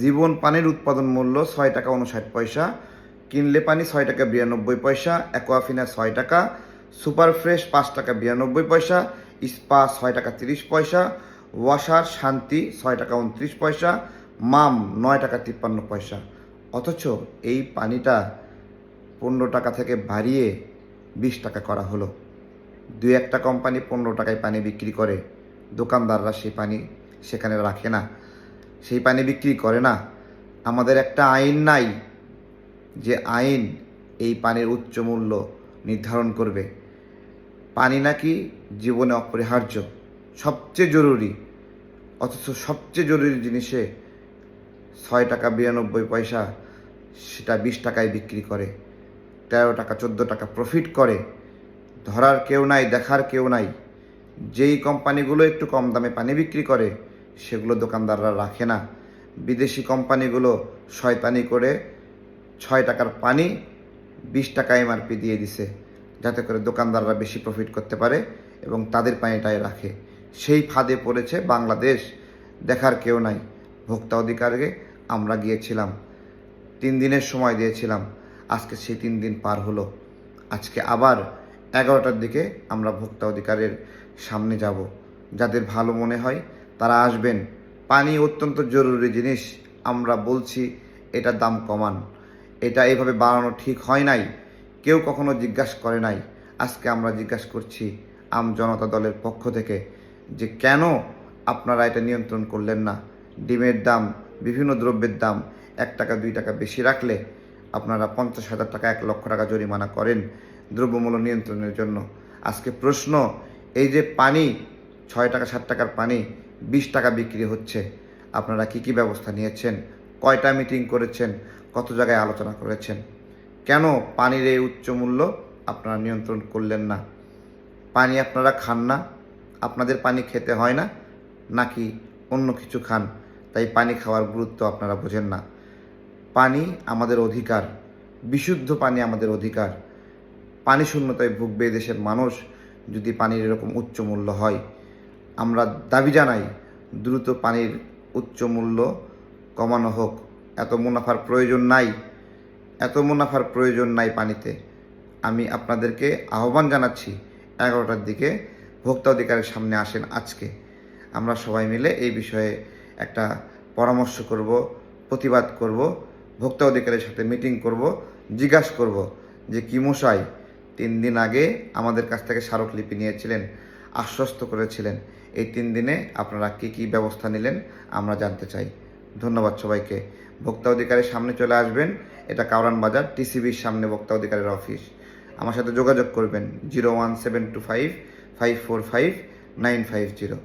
জীবন পানির উৎপাদন মূল্য ছয় টাকা উনষাট পয়সা, কিনলে পানি ছয় টাকা বিরানব্বই পয়সা, অ্যাকোয়াফিনা ছয় টাকা, সুপার ফ্রেশ পাঁচ টাকা বিরানব্বই পয়সা, স্পা ছয় টাকা তিরিশ পয়সা, ওয়াশার শান্তি ছয় টাকা উনত্রিশ পয়সা, মাম নয় টাকা তিপ্পান্ন পয়সা। অথচ এই পানিটা পনেরো টাকা থেকে বাড়িয়ে বিশ টাকা করা হলো। দু একটা কোম্পানি পনেরো টাকায় পানি বিক্রি করে। দোকানদাররা সেই পানি সেখানে রাখে না। সেই পানি বিক্রি করে না। আমাদের একটা আইন নাই যে আইন এই পানির উচ্চ মূল্য নির্ধারণ করবে। পানি নাকি জীবনে অপরিহার্য, সবচেয়ে জরুরি, অথচ সবচেয়ে জরুরি জিনিসে ছয় টাকা বিরানব্বই পয়সা, সেটা বিশ টাকায় বিক্রি করে, তেরো টাকা, চোদ্দ টাকা প্রফিট করে। ধরার কেউ নাই, দেখার কেউ নাই। যেই কোম্পানিগুলো একটু কম দামে পানি বিক্রি করে সেগুলো দোকানদাররা রাখে না। বিদেশি কোম্পানিগুলো শয়তানি করে ছয় টাকার পানি বিশ টাকা এমআরপি দিয়ে দিছে, যাতে করে দোকানদাররা বেশি প্রফিট করতে পারে এবং তাদের পানিটাই রাখে। সেই ফাঁদে পড়েছে বাংলাদেশ। দেখার কেউ নাই। ভোক্তা অধিকারে আমরা গিয়েছিলাম। তিন দিনের সময় দিয়েছিলাম। আজকে সেই তিন দিন পার হলো। আজকে আবার এগারোটার দিকে আমরা ভোক্তা অধিকারের সামনে যাব। যাদের ভালো মনে হয় তারা আসবেন। পানি অত্যন্ত জরুরি জিনিস, আমরা বলছি এটার দাম কমান। এটা এভাবে বাড়ানো ঠিক হয় নাই। কেউ কখনো জিজ্ঞাসা করে নাই। আজকে আমরা জিজ্ঞাসা করছি আম জনতা দলের পক্ষ থেকে যে কেন আপনারা এটা নিয়ন্ত্রণ করলেন না? ডিমের দাম, বিভিন্ন দ্রব্যের দাম, এক টাকা, দুই টাকা বেশি রাখলে আপনারা পঞ্চাশ হাজার টাকা, এক লক্ষ টাকা জরিমানা করেন দ্রব্যমূল্য নিয়ন্ত্রণের জন্য। আজকে প্রশ্ন, এই যে পানি, ছয় টাকা, সাত টাকার পানি বিশ টাকা বিক্রি হচ্ছে। আপনারা কি কি ব্যবস্থা নিয়েছেন? কয়টা মিটিং করেছেন? কত জায়গায় আলোচনা করেছেন? কেন পানির এই উচ্চ মূল্য আপনারা নিয়ন্ত্রণ করলেন না? পানি আপনারা খান না? আপনাদের পানি খেতে হয় না? নাকি অন্য কিছু খান? তাই পানি খাওয়ার গুরুত্ব আপনারা বোঝেন না। পানি আমাদের অধিকার। বিশুদ্ধ পানি আমাদের অধিকার। পানি শূন্যতায় ভুগবে দেশের মানুষ যদি পানির এরকম উচ্চ মূল্য হয়। আমরা দাবি জানাই, দ্রুত পানির উচ্চ মূল্য কমানো হোক। এত মুনাফার প্রয়োজন নাই, এত মুনাফার প্রয়োজন নাই পানিতে। আমি আপনাদেরকে আহ্বান জানাচ্ছি, এগারোটার দিকে ভোক্তা অধিকারের সামনে আসেন আজকে। আমরা সবাই মিলে এই বিষয়ে একটা পরামর্শ করব, প্রতিবাদ করব, ভোক্তা অধিকারের সাথে মিটিং করব, জিজ্ঞাসা করব যে, কি মশাই, তিন দিন আগে আমাদের কাছ থেকে স্মারকলিপি নিয়েছিলেন আশ্বস্ত করেছিলেন। এই তিন দিনে আপনারা কী কী ব্যবস্থা নিলেন আমরা জানতে চাই। ধন্যবাদ সবাইকে। ভোক্তা অধিকারের সামনে চলে আসবেন। এটা কাউরান বাজার, টিসিবির সামনে ভোক্তা অধিকারের অফিস। আমার সাথে যোগাযোগ করবেন zero one seven two five five four five nine five zero.